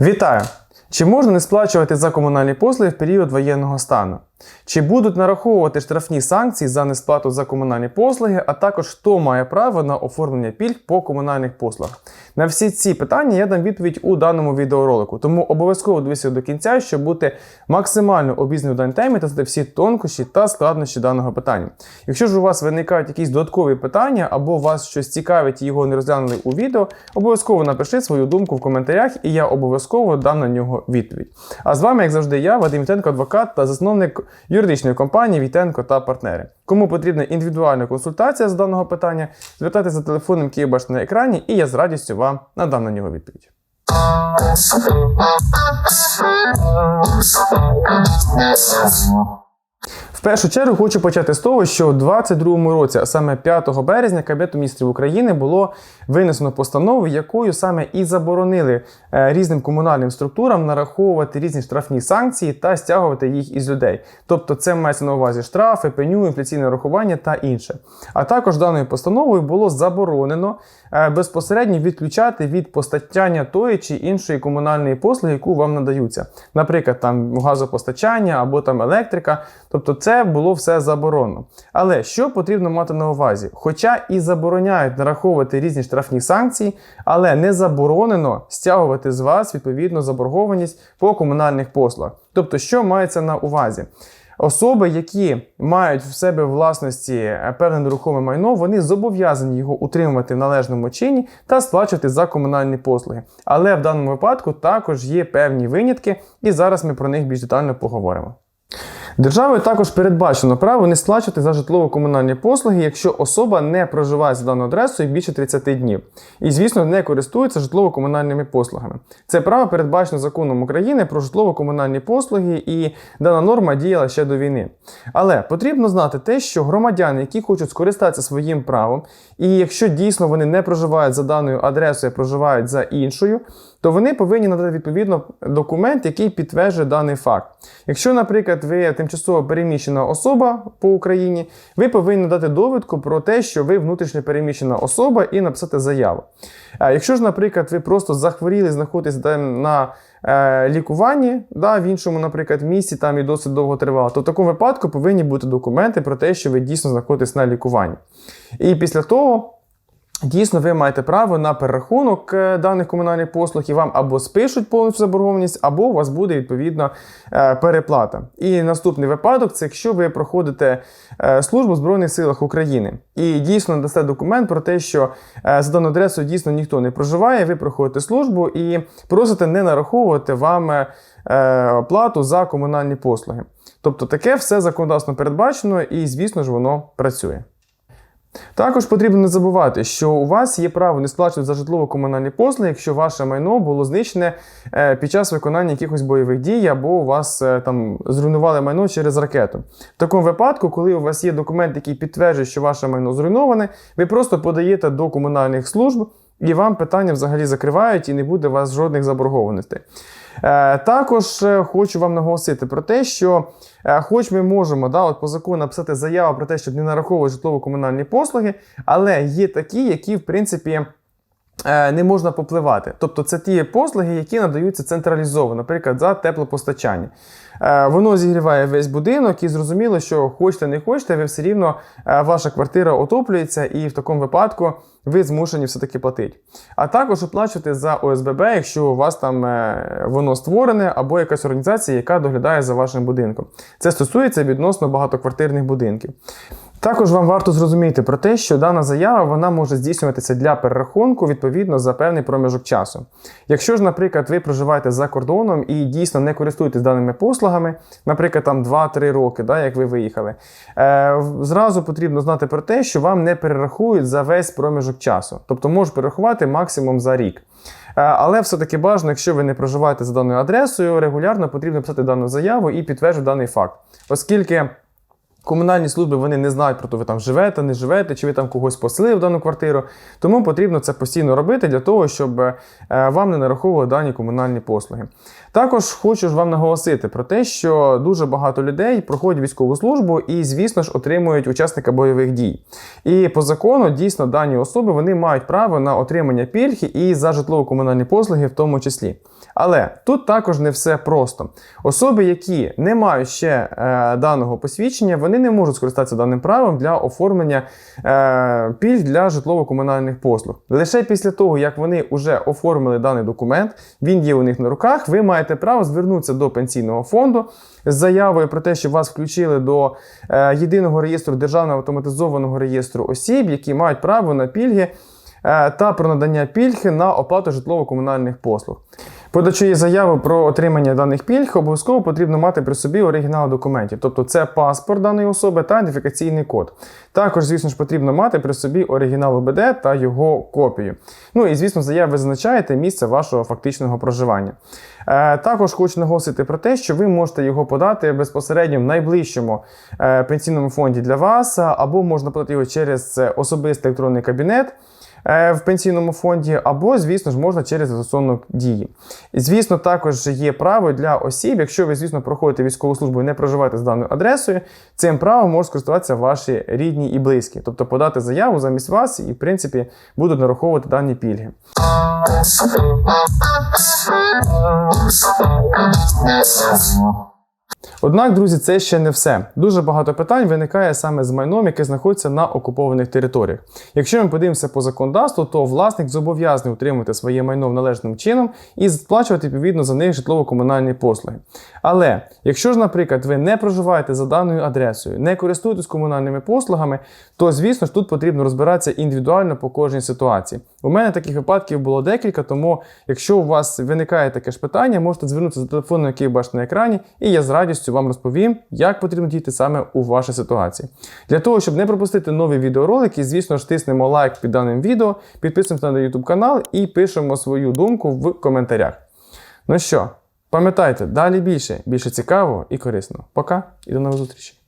Вітаю! Чи можна не сплачувати за комунальні послуги в період воєнного стану? Чи будуть нараховувати штрафні санкції за несплату за комунальні послуги, а також хто має право на оформлення пільг по комунальних послугах? На всі ці питання я дам відповідь у даному відеоролику, тому обов'язково дивіться до кінця, щоб бути максимально обізнаним в даній темі та знати всі тонкощі та складнощі даного питання. Якщо ж у вас виникають якісь додаткові питання або вас щось цікавить і його не розглянули у відео, обов'язково напишіть свою думку в коментарях, і я обов'язково дам на нього відповідь. А з вами, як завжди, я, Вадим Вітенко, адвокат та засновник юридичної компанії Вітенко та партнери. Кому потрібна індивідуальна консультація з даного питання, звертайтеся за телефоном, який бачите на екрані, і я з радістю вам надам на нього відповідь. В першу чергу хочу почати з того, що у 2022 році, а саме 5 березня, Кабінетом міністрів України було винесено постанову, якою саме і заборонили е, різним комунальним структурам нараховувати різні штрафні санкції та стягувати їх із людей. Тобто, це мається на увазі штрафи, пеню, інфляційне рахування та інше. А також даною постановою було заборонено е, безпосередньо відключати від постачання тої чи іншої комунальної послуги, яку вам надаються. Наприклад, там газопостачання або там електрика. Тобто, це було все заборонено. Але що потрібно мати на увазі? Хоча і забороняють нараховувати різні штрафні санкції, але не заборонено стягувати з вас відповідно заборгованість по комунальних послугах. Тобто, що мається на увазі? Особи, які мають в себе власності е, певне нерухоме майно, вони зобов'язані його утримувати в належному чині та сплачувати за комунальні послуги. Але в даному випадку також є певні винятки, і зараз ми про них більш детально поговоримо. Державою також передбачено право не сплачувати за житлово-комунальні послуги, якщо особа не проживає за даною адресою більше 30 днів. І, звісно, не користується житлово-комунальними послугами. Це право передбачено законом України про житлово-комунальні послуги, і дана норма діяла ще до війни. Але потрібно знати те, що громадяни, які хочуть скористатися своїм правом, і якщо дійсно вони не проживають за даною адресою, а проживають за іншою, то вони повинні надати відповідно документ, який підтверджує даний факт. Якщо, наприклад, ви тимчасово переміщена особа по Україні, ви повинні дати довідку про те, що ви внутрішньо переміщена особа, і написати заяву. А якщо ж, наприклад, ви просто захворіли, знаходитесь там на е, лікуванні, да, в іншому, наприклад, місці там і досить довго тривало, то в такому випадку повинні бути документи про те, що ви дійсно знаходитесь на лікуванні. І після того. Дійсно, ви маєте право на перерахунок е, даних комунальних послуг і вам або спишуть повністю заборгованість, або у вас буде відповідно е, переплата. І наступний випадок це якщо ви проходите е, службу в Збройних силах України і дійсно дасте документ про те, що за даною адресою дійсно ніхто не проживає, ви проходите службу і просите не нараховувати вам оплату за комунальні послуги. Тобто таке все законодавство передбачено, і, звісно ж, воно працює. Також потрібно не забувати, що у вас є право не сплачувати за житлово-комунальні послуги, якщо ваше майно було знищене е, під час виконання якихось бойових дій, або у вас е, там зруйнували майно через ракету. В такому випадку, коли у вас є документ, який підтверджує, що ваше майно зруйноване, ви просто подаєте до комунальних служб. І вам питання взагалі закривають, і не буде у вас жодних заборгованостей. Е, також е, хочу вам наголосити про те, що, е, хоч ми можемо да, от по закону написати заяву про те, щоб не нараховувати житлово-комунальні послуги, але є такі, які, в принципі, не можна попливати. Тобто це ті послуги, які надаються централізовано, наприклад, за теплопостачання. Воно зігріває весь будинок, і зрозуміло, що хочете не хочете, ви все рівно ваша квартира отоплюється, і в такому випадку ви змушені все-таки платити. А також оплачувати за ОСББ, якщо у вас там е, воно створене, або якась організація, яка доглядає за вашим будинком. Це стосується відносно багатоквартирних будинків. Також вам варто зрозуміти про те, що дана заява вона може здійснюватися для перерахунку відповідно за певний проміжок часу. Якщо ж, наприклад, ви проживаєте за кордоном і дійсно не користуєтесь даними послугами, наприклад, там 2-3 роки, да, як ви виїхали, е, зразу потрібно знати про те, що вам не перерахують за весь проміжок часу. Тобто можуть перерахувати максимум за рік. Е, але все-таки бажано, якщо ви не проживаєте за даною адресою, регулярно потрібно писати дану заяву і підтверджувати даний факт. Оскільки. Комунальні служби вони не знають про те, ви там живете, не живете, чи ви там когось поселили в дану квартиру. Тому потрібно це постійно робити для того, щоб е, вам не нараховували дані комунальні послуги. Також хочу ж вам наголосити про те, що дуже багато людей проходять військову службу і, звісно ж, отримують учасника бойових дій. І по закону дійсно дані особи вони мають право на отримання пільги і за житлово-комунальні послуги в тому числі. Але тут також не все просто. Особи, які не мають ще е, даного посвідчення, вони не можуть скористатися даним правом для оформлення е, пільг для житлово-комунальних послуг. Лише після того, як вони вже оформили даний документ, він є у них на руках, ви маєте право звернутися до пенсійного фонду з заявою про те, що вас включили до е, єдиного реєстру державного автоматизованого реєстру осіб, які мають право на пільги е, та про надання пільги на оплату житлово-комунальних послуг. Подаючи заяву про отримання даних пільг, обов'язково потрібно мати при собі оригінал документів, тобто це паспорт даної особи та ідентифікаційний код. Також, звісно ж, потрібно мати при собі оригінал ОБД та його копію. Ну і звісно, заяви ви зазначаєте місце вашого фактичного проживання. Е, також хочу наголосити про те, що ви можете його подати безпосередньо в найближчому е, пенсійному фонді для вас, або можна подати його через особистий електронний кабінет в пенсійному фонді, або, звісно ж, можна через застосунок дії. Звісно, також є право для осіб, якщо ви, звісно, проходите військову службу і не проживаєте з даною адресою, цим правом можуть скористуватися ваші рідні і близькі, тобто подати заяву замість вас і, в принципі, будуть нараховувати дані пільги. Однак, друзі, це ще не все. Дуже багато питань виникає саме з майном, яке знаходиться на окупованих територіях. Якщо ми подивимося по законодавству, то власник зобов'язаний утримувати своє майно належним чином і сплачувати відповідно за них житлово-комунальні послуги. Але якщо ж, наприклад, ви не проживаєте за даною адресою, не користуєтесь комунальними послугами, то звісно ж тут потрібно розбиратися індивідуально по кожній ситуації. У мене таких випадків було декілька, тому якщо у вас виникає таке ж питання, можете звернутися за телефоном, який бачите на екрані, і я з радістю вам розповім, як потрібно діяти саме у вашій ситуації. Для того, щоб не пропустити нові відеоролики, звісно ж, тиснемо лайк під даним відео, підписуємося на YouTube канал і пишемо свою думку в коментарях. Ну що, пам'ятайте, далі більше, більше цікавого і корисного. Пока і до нових зустрічей!